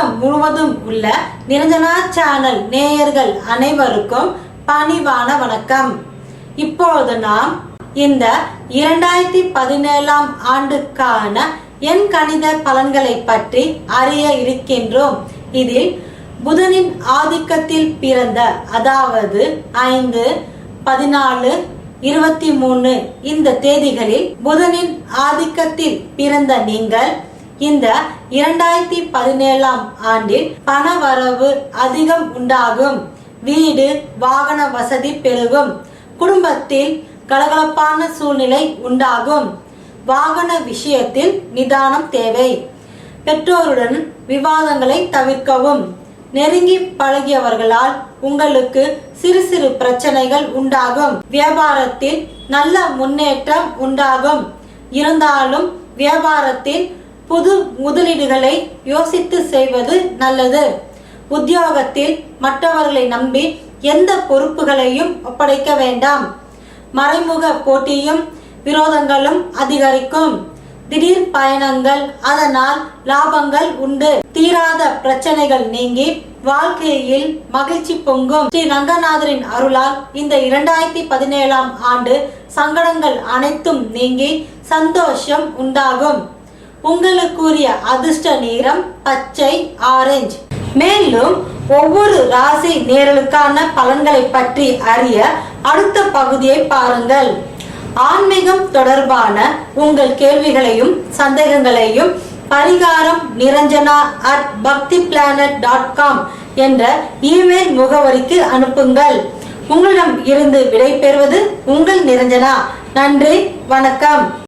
உள்ள நிரஞ்சனா சேனல் நேயர்கள் அனைவருக்கும் பணிவான வணக்கம். இப்பொழுது நாம் இந்த இரண்டாயிரத்தி பதினேழாம் ஆண்டுக்கான என் கணித பலன்களை பற்றி அறிய இருக்கின்றோம். இதில் புதனின் ஆதிக்கத்தில் பிறந்த அதாவது ஐந்து பதினாலு இருபத்தி மூணு இந்த தேதிகளில் புதனின் ஆதிக்கத்தில் பிறந்த நீங்கள் இந்த இரண்டாயிரத்தி பதினேழாம் ஆண்டில் பண வரவு அதிகம் உண்டாகும். வீடு வாகன வசதி பெருகும். குடும்பத்தில் கலகலப்பான சூழ்நிலை உண்டாகும். வாகன விஷயத்தில் நிதானம் தேவை. பெற்றோருடன் விவாதங்களை தவிர்க்கவும். நெருங்கி பழகியவர்களால் உங்களுக்கு சிறு சிறு பிரச்சனைகள் உண்டாகும். வியாபாரத்தில் நல்ல முன்னேற்றம் உண்டாகும். இருந்தாலும் வியாபாரத்தில் புது முதலீடுகளை யோசித்து செய்வது நல்லது. உத்தியோகத்தில் மற்றவர்களை நம்பி எந்த பொறுப்புகளையும் ஒப்படைக்க வேண்டாம். மறைமுக போட்டியும் விரோதங்களும் அதிகரிக்கும். திடீர் பயணங்கள் அதனால் லாபங்கள் உண்டு. தீராத பிரச்சனைகள் நீங்கி வாழ்க்கையில் மகிழ்ச்சி பொங்கும். ஸ்ரீ ரங்கநாதரின் அருளால் இந்த இரண்டாயிரத்தி பதினேழாம் ஆண்டு சங்கடங்கள் அனைத்தும் நீங்கி சந்தோஷம் உண்டாகும். உங்களுக்குரிய அதிர்ஷ்ட நிறம் பச்சை ஆரஞ்சு மேலும் ஒவ்வொரு ராசி நேரலுக்கான பலன்களை பற்றி அறிய அடுத்த பகுதியை பாருங்கள். ஆன்மீகம் தொடர்பான உங்கள் கேள்விகளையும் சந்தேகங்களையும் பரிகாரம் Niranjana at Bhakti planet dot com email email முகவரிக்கு அனுப்புங்கள். உங்களிடம் இருந்து விடை பெறுவது உங்கள் நிரஞ்சனா. நன்றி வணக்கம்.